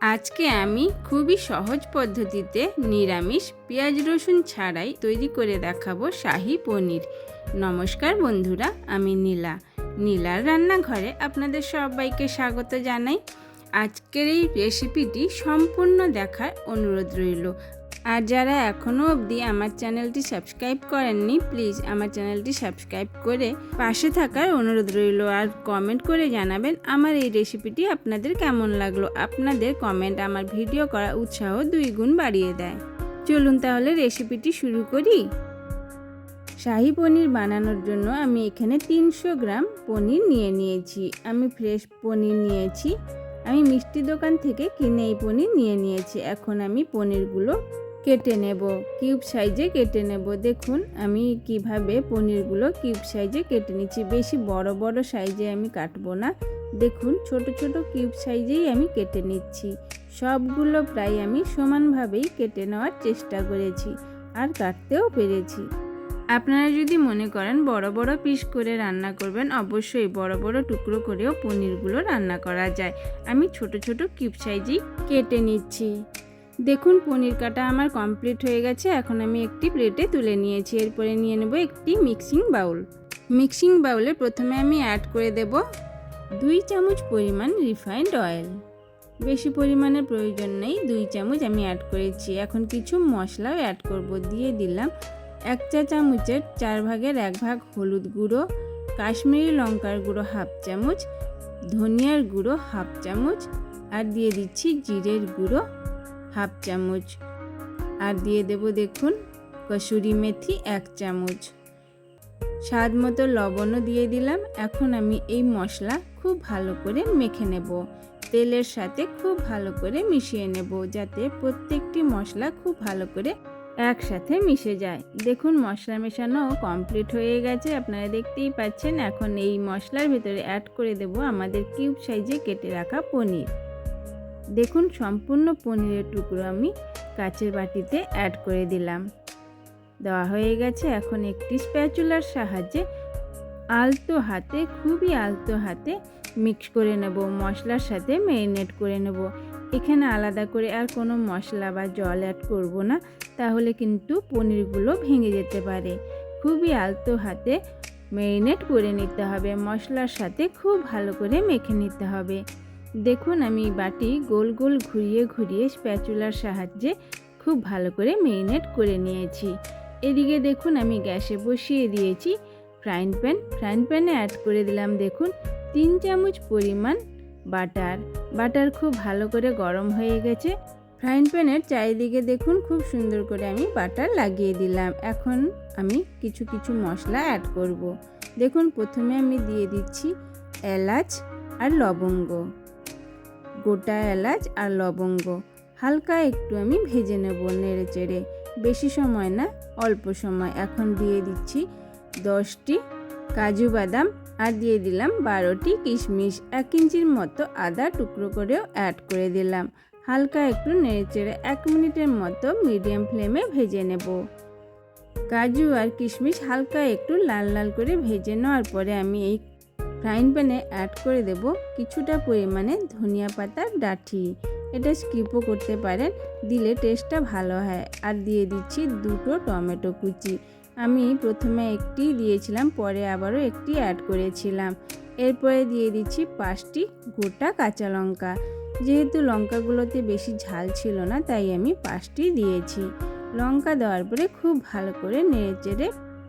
আজকে আমি খুবই সহজ পদ্ধতিতে নিরামিষ পেঁয়াজ রসুন ছাড়াই তৈরি করে দেখাবো শাহি পনির। নমস্কার বন্ধুরা, আমি নীলা। নীলার রান্নাঘরে আপনাদের সবাইকে স্বাগত জানাই। আজকের এই রেসিপিটি সম্পূর্ণ দেখার অনুরোধ রইল। আর যারা এখনও অবধি আমার চ্যানেলটি সাবস্ক্রাইব করেননি, প্লিজ আমার চ্যানেলটি সাবস্ক্রাইব করে পাশে থাকার অনুরোধ রইল আর কমেন্ট করে জানাবেন আমার এই রেসিপিটি আপনাদের কেমন লাগল। আপনাদের কমেন্ট আমার ভিডিও করা উৎসাহ দুই গুণ বাড়িয়ে দেয়। চলুন তাহলে রেসিপিটি শুরু করি। শাহি পনির বানানোর জন্য আমি এখানে তিনশো গ্রাম পনির নিয়ে নিয়েছি। আমি ফ্রেশ পনির নিয়েছি। আমি মিষ্টি দোকান থেকে কিনে এই পনির নিয়ে নিয়েছি। এখন আমি পনিরগুলো কেটে নেব কিউব সাইজে কেটে নেব। দেখুন, আমি কীভাবে পনিরগুলো কিউব সাইজে কেটে নিচ্ছি। বেশি বড় বড় সাইজে আমি কাটবো না। দেখুন, ছোট ছোট কিউব সাইজেই আমি কেটে নিচ্ছি। সবগুলো প্রায় আমি সমানভাবেই কেটে নেওয়ার চেষ্টা করেছি আর কাটতেও পেরেছি। আপনারা যদি মনে করেন বড় বড় পিস করে রান্না করবেন, অবশ্যই বড় বড় টুকরো করেও পনিরগুলো রান্না করা যায়। আমি ছোট ছোট কিউব সাইজেই কেটে নিচ্ছি। দেখুন, পনির কাটা আমার কমপ্লিট হয়ে গেছে। এখন আমি একটি প্লেটে তুলে নিয়েছি। এরপরে নিয়ে নেব একটি মিক্সিং বাউল মিক্সিং বাউলে প্রথমে আমি অ্যাড করে দেব দুই চামচ পরিমাণ রিফাইন্ড অয়েল বেশি পরিমাণের প্রয়োজন নেই, দুই চামচ আমি অ্যাড করেছি। এখন কিছু মশলাও অ্যাড করব, দিয়ে দিলাম এক চা চামচের চার ভাগের এক ভাগ হলুদ গুঁড়ো, কাশ্মীরি লঙ্কার গুঁড়ো হাফ চামচ, ধনিয়ার গুঁড়ো হাফ চামচ, আর দিয়ে দিচ্ছি জিরের গুঁড়ো হাফ চামচ। আর দিয়ে দেব দেখুন, কসুরি মেথি এক চামচ। স্বাদ মতো লবণও দিয়ে দিলাম। এখন আমি এই মশলা খুব ভালো করে মেখে নেব। তেলের সাথে খুব ভালো করে মিশিয়ে নেব যাতে প্রত্যেকটি মশলা খুব ভালো করে একসাথে মিশে যায়। দেখুন, মশলা মেশানো কমপ্লিট হয়ে গেছে। আপনারা দেখতেই পাচ্ছেন, এখন এই মশলার ভিতরে অ্যাড করে দেব আমাদের কিউব সাইজে কেটে রাখা পনির। দেখুন, সম্পূর্ণ পনিরের টুকরো আমি কাচের বাটিতে অ্যাড করে দিলাম। দেওয়া হয়ে গেছে এখন একটি স্প্যাচুলার সাহায্যে আলতো হাতে, খুবই আলতো হাতে মিক্স করে নেব। মশলার সাথে ম্যারিনেট করে নেব। এখানে আলাদা করে আর কোনো মশলা বা জল অ্যাড করব না, তাহলে কিন্তু পনিরগুলো ভেঙে যেতে পারে। খুবই আলতো হাতে ম্যারিনেট করে নিতে হবে। মশলার সাথে খুব ভালো করে মেখে নিতে হবে। দেখুন, আমি বাটি গোল গোল ঘুরিয়ে ঘুরিয়ে স্প্যাচুলার সাহায্যে খুব ভালো করে মেরিনেট করে নিয়েছি। এদিকে দেখুন, আমি গ্যাসে বসিয়ে দিয়েছি ফ্রাইং প্যান। ফ্রাইং প্যানে অ্যাড করে দিলাম, দেখুন, তিন চামচ পরিমাণ বাটার। বাটার খুব ভালো করে গরম হয়ে গেছে। ফ্রাইং প্যানের চারিদিকে দেখুন, খুব সুন্দর করে আমি বাটার লাগিয়ে দিলাম। এখন আমি কিছু কিছু মশলা অ্যাড করব। দেখুন, প্রথমে আমি দিয়ে দিচ্ছি এলাচ আর লবঙ্গ। গোটা এলাচ আর লবঙ্গ। হালকা একটু আমি ভেজে নেব নেড়ে চেড়ে বেশি সময় না, অল্প সময়। এখন দিয়ে দিচ্ছি দশটি কাজু বাদাম আর দিয়ে দিলাম বারোটি কিশমিশ। এক ইঞ্চির মতো আদা টুকরো করেও অ্যাড করে দিলাম। হালকা একটু নেড়ে চেড়ে এক মিনিটের মতো মিডিয়াম ফ্লেমে ভেজে নেব। কাজু আর কিশমিশ হালকা একটু লাল লাল করে ভেজে নেওয়ার পরে আমি এই ফ্রাইং প্যানে অ্যাড করে দেব কিছুটা পরিমাণে ধনিয়া পাতার ডাঠি। এটা স্কিপও করতে পারেন, দিলে টেস্টটা ভালো হয়। আর দিয়ে দিচ্ছি দুটো টমেটো কুচি। আমি প্রথমে একটি দিয়েছিলাম, পরে আবারও একটি অ্যাড করেছিলাম। এরপরে দিয়ে দিচ্ছি পাঁচটি গোটা কাঁচা লঙ্কা। যেহেতু লঙ্কাগুলোতে বেশি ঝাল ছিল না, তাই আমি পাঁচটি দিয়েছি। লঙ্কা দেওয়ার পরে খুব ভালো করে নেড়ে চেড়ে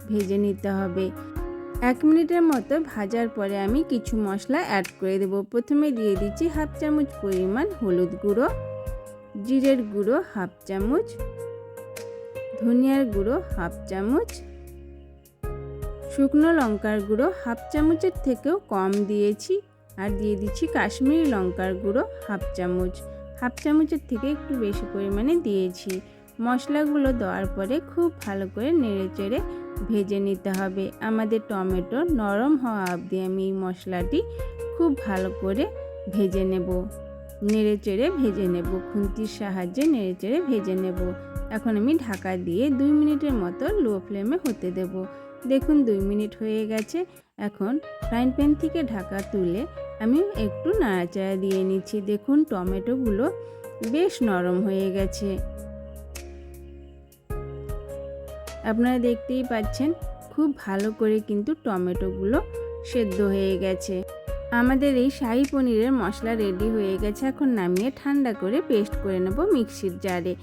ভেজে নিতে হবে। এক মিনিটের মতো ভাজার পরে আমি কিছু মশলা অ্যাড করে দেব। প্রথমে দিয়ে দিচ্ছি হাফ চামচ পরিমাণ হলুদ গুঁড়ো, জিরের গুঁড়ো হাফ চামচ, ধনিয়ার গুঁড়ো হাফ চামচ, শুকনো লঙ্কার গুঁড়ো হাফ চামচের থেকেও কম দিয়েছি আর দিয়ে দিচ্ছি কাশ্মীরি লঙ্কার গুঁড়ো হাফ চামচ। হাফ চামচের থেকে একটু বেশি পরিমাণে দিয়েছি। মশলাগুলো দেওয়ার পরে খুব ভালো করে নেড়ে চেড়ে ভেজে নিতে হবে। আমাদের টমেটো নরম হওয়া অবধি আমি এই মশলাটি খুব ভালো করে ভেজে নেব। নেড়ে চেড়ে ভেজে নেব। খুন্তির সাহায্যে নেড়ে চেড়ে ভেজে নেব। এখন আমি ঢাকা দিয়ে দুই মিনিটের মতো লো ফ্লেমে হতে দেব। দেখুন, দুই মিনিট হয়ে গেছে। এখন ফ্রাইং প্যান থেকে ঢাকা তুলে আমি একটু নাড়াচাড়া দিয়ে নিচ্ছি। দেখুন, টমেটোগুলো বেশ নরম হয়ে গেছে। আপনারা দেখতেই পাচ্ছেন, খুব ভালো করে কিন্তু টমেটোগুলো সেদ্ধ হয়ে গেছে। আমাদের এই শাহি পনিরের মশলা রেডি হয়ে গেছে। এখন নামিয়ে ঠান্ডা করে পেস্ট করে নেব মিক্সির জারে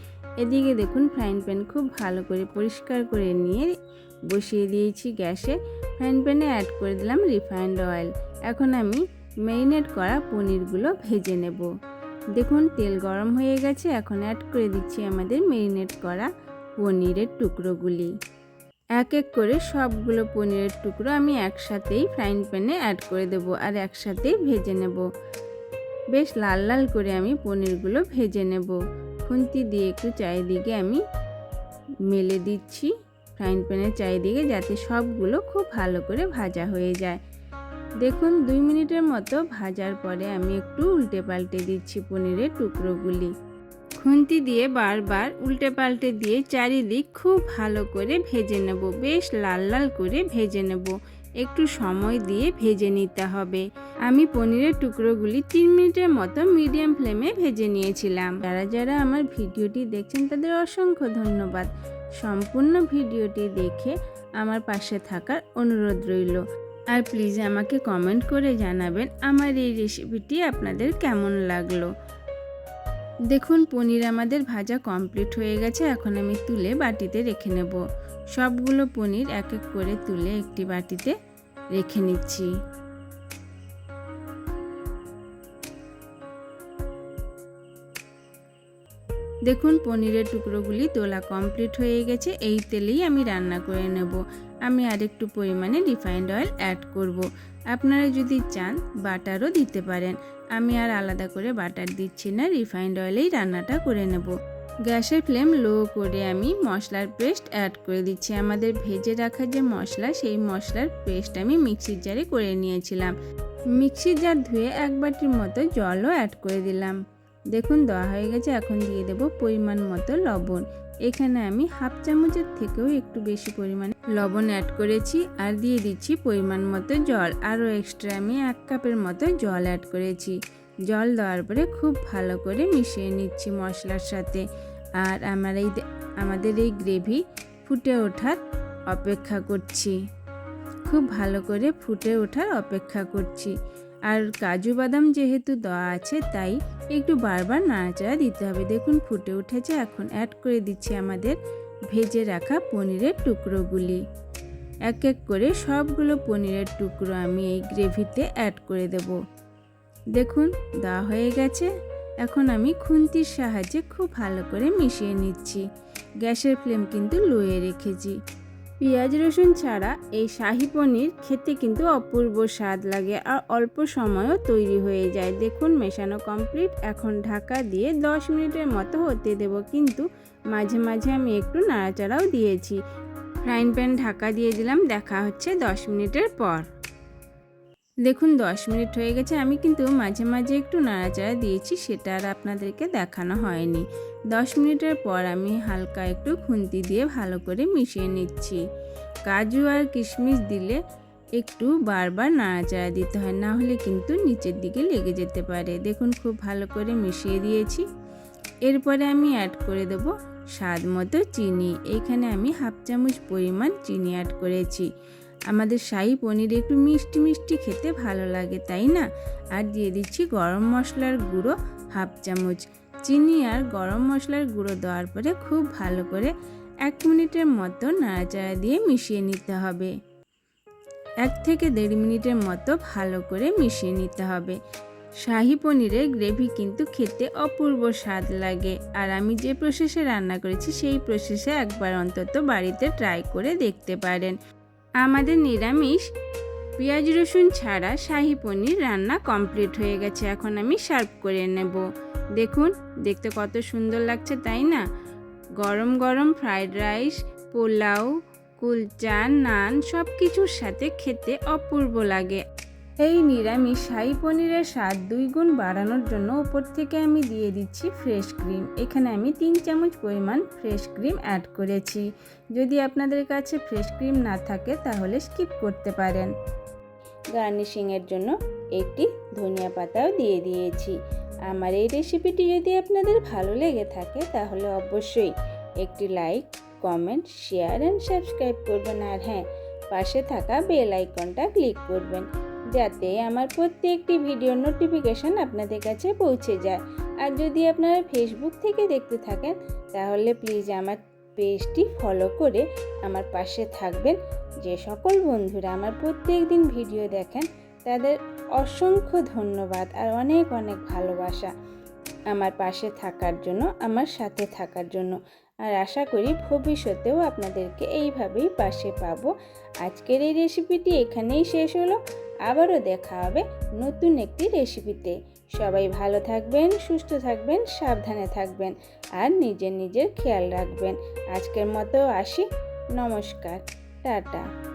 এদিকে দেখুন ফ্রাইং প্যান খুব ভালো করে পরিষ্কার করে নিয়ে বসিয়ে দিয়েছি গ্যাসে। ফ্রাইং প্যানে অ্যাড করে দিলাম রিফাইন্ড অয়েল এখন আমি ম্যারিনেট করা পনিরগুলো ভেজে নেব। দেখুন তেল গরম হয়ে গেছে। এখন অ্যাড করে দিচ্ছি আমাদের ম্যারিনেট করা পনিরের টুকরোগুলি। এক এক করে সবগুলো পনিরের টুকরো আমি একসাথেই ফ্রাইং প্যানে অ্যাড করে দেব আর একসাথেই ভেজে নেব। বেশ লাল লাল করে আমি পনিরগুলো ভেজে নেব। খুন্তি দিয়ে একটু চারিদিকে আমি মেলে দিচ্ছি ফ্রাইং প্যানের চারিদিকে যাতে সবগুলো খুব ভালো করে ভাজা হয়ে যায়। দেখুন, দুই মিনিটের মতো ভাজার পরে আমি একটু উল্টে পাল্টে দিচ্ছি পনিরের টুকরোগুলি। খুন্তি দিয়ে বারবার উল্টে পাল্টে দিয়ে চারিদিক খুব ভালো করে ভেজে নেব। বেশ লাল লাল করে ভেজে নেব। একটু সময় দিয়ে ভেজে নিতে হবে। আমি পনিরের টুকরোগুলি তিন মিনিটের মতো মিডিয়াম ফ্লেমে ভেজে নিয়েছিলাম। যারা যারা আমার ভিডিওটি দেখছেন, তাদের অসংখ্য ধন্যবাদ। সম্পূর্ণ ভিডিওটি দেখে আমার পাশে থাকার অনুরোধ রইল। আর প্লিজ আমাকে কমেন্ট করে জানাবেন, আমার এই রেসিপিটি আপনাদের কেমন লাগল। দেখুন, পনির আমাদের ভাজা কমপ্লিট হয়ে গেছে। এখন আমি তুলে বাটিতে রেখে নেব। সবগুলো পনির এক এক করে তুলে একটি বাটিতে রেখে নিচ্ছি। দেখুন, পনিরের টুকরোগুলি তোলা কমপ্লিট হয়ে গেছে। এই তেলেই আমি রান্না করে নেব। আমি আরেকটু পরিমাণে রিফাইন্ড অয়েল অ্যাড করব। আপনারা যদি চান, বাটারও দিতে পারেন। আমি আর আলাদা করে বাটার দিচ্ছি না রিফাইন্ড অয়েলেই রান্নাটা করে নেব। গ্যাসের ফ্লেম লো করে আমি মশলার পেস্ট অ্যাড করে দিচ্ছি। আমাদের ভেজে রাখা যে মশলা, সেই মশলার পেস্ট আমি মিক্সির জারে করে নিয়েছিলাম। মিক্সির জার ধুয়ে এক বাটির মতো জলও অ্যাড করে দিলাম। দেখুন, দেওয়া হয়ে গেছে। এখন দিয়ে দেব পরিমাণ মতো লবণ। এখানে আমি হাফ চামচের থেকেও একটু বেশি পরিমাণে লবণ অ্যাড করেছি আর দিয়ে দিচ্ছি পরিমাণ মতো জল। আরও এক্সট্রা আমি এক কাপের মতো জল অ্যাড করেছি। জল দেওয়ার পরে খুব ভালো করে মিশিয়ে নিচ্ছি মশলার সাথে। আর আমার এই আমাদের এই গ্রেভি ফুটে ওঠার অপেক্ষা করছি। খুব ভালো করে ফুটে ওঠার অপেক্ষা করছি। আর কাজু বাদাম যেহেতু দেওয়া আছে, তাই একটু বারবার নাড়াচাড়া দিতে হবে। দেখুন, ফুটে উঠেছে। এখন অ্যাড করে দিচ্ছি আমাদের ভেজে রাখা পনিরের টুকরোগুলি। এক এক করে সবগুলো পনিরের টুকরো আমি এই গ্রেভিতে অ্যাড করে দেব। দেখুন, দেওয়া হয়ে গেছে। এখন আমি খুন্তির সাহায্যে খুব ভালো করে মিশিয়ে নিচ্ছি। গ্যাসের ফ্লেম কিন্তু লোয়ে রেখেছি। পেঁয়াজ রসুন ছাড়া এই শাহি পনির খেতে কিন্তু অপূর্ব স্বাদ লাগে আর অল্প সময়ও তৈরি হয়ে যায়। দেখুন, মেশানো কমপ্লিট এখন ঢাকা দিয়ে 10 মিনিটের মতো হতে দেব। কিন্তু মাঝে মাঝে আমি একটু নাড়াচাড়াও দিয়েছি। ফ্রাইং প্যান ঢাকা দিয়ে দিলাম। দেখা হচ্ছে 10 মিনিটের পর। দেখুন 10 মিনিট হয়ে গেছে। আমি কিন্তু মাঝে মাঝে একটু নাড়াচাড়া দিয়েছি, সেটা আর আপনাদেরকে দেখানো হয়নি। 10 মিনিটের পর আমি হালকা একটু খুন্তি দিয়ে ভালো করে মিশিয়ে নিচ্ছি। কাজু আর কিশমিশ দিলে একটু বারবার নাড়াচাড়া দিতে হয়, না হলে কিন্তু নিচের দিকে লেগে যেতে পারে। দেখুন, খুব ভালো করে মিশিয়ে দিয়েছি। এরপরে আমি অ্যাড করে দেব স্বাদ মতো চিনি। এখানে আমি হাফ চামচ পরিমাণ চিনি অ্যাড করেছি। আমাদের শাহি পনির একটু মিষ্টি মিষ্টি খেতে ভালো লাগে, তাই না? আর দিয়ে দিচ্ছি গরম মশলার গুঁড়ো হাফ চামচ। চিনি আর গরম মশলার গুঁড়ো দেওয়ার পরে খুব ভালো করে এক মিনিটের মতো নাড়াচাড়া দিয়ে মিশিয়ে নিতে হবে। এক থেকে দেড় মিনিটের মতো ভালো করে মিশিয়ে নিতে হবে। শাহি পনিরের গ্রেভি কিন্তু খেতে অপূর্ব স্বাদ লাগে। আর আমি যে প্রসেসে রান্না করেছি, সেই প্রসেসে একবার অন্তত বাড়িতে ট্রাই করে দেখতে পারেন। আমাদের নিরামিষ। পেঁয়াজ, রসুন ছাড়া শাহি পনির রান্না কমপ্লিট হয়ে গেছে। এখন আমি সার্ভ করে নেব। দেখুন, দেখতে কত সুন্দর লাগছে, তাই না? গরম গরম ফ্রাইড রাইস পোলাও, কুলচা, নান সব কিছুর সাথে খেতে অপূর্ব লাগে। এই নিরামিষ শাহি পনিরের স্বাদ দুই গুণ বাড়ানোর জন্য উপর থেকে আমি দিয়ে দিচ্ছি ফ্রেশ ক্রিম। এখানে আমি তিন চামচ পরিমাণ ফ্রেশ ক্রিম অ্যাড করেছি। যদি আপনাদের কাছে ফ্রেশ ক্রিম না থাকে, তাহলে স্কিপ করতে পারেন। গার্নিশিংয়ের জন্য একটি ধনিয়া পাতাও দিয়ে দিয়েছি। আমার এই রেসিপিটি যদি আপনাদের ভালো লেগে থাকে, তাহলে অবশ্যই একটি like, comment, share, and subscribe করবেন। আর হ্যাঁ পাশে থাকা বেল আইকনটা ক্লিক করবেন। যাতে আমার প্রত্যেকটি ভিডিওর নোটিফিকেশন আপনাদের কাছে পৌঁছে যায়। আর যদি আপনারা ফেসবুক থেকে দেখতে থাকেন, তাহলে প্লিজ আমার পেজটি ফলো করে আমার পাশে থাকবেন। যে সকল বন্ধুরা আমার প্রত্যেক দিন ভিডিও দেখেন, তাদের অসংখ্য ধন্যবাদ আর অনেক অনেক ভালোবাসা আমার পাশে থাকার জন্য, আমার সাথে থাকার জন্য। আর আশা করি ভবিষ্যতেও আপনাদেরকে এইভাবেই পাশে পাবো। আজকের এই রেসিপিটি এখানেই শেষ হলো। আবারও দেখা হবে নতুন একটি রেসিপিতে। সবাই ভালো থাকবেন, সুস্থ থাকবেন, সাবধানে থাকবেন আর নিজের নিজের খেয়াল রাখবেন। আজকের মতো আসি। নমস্কার। টাটা।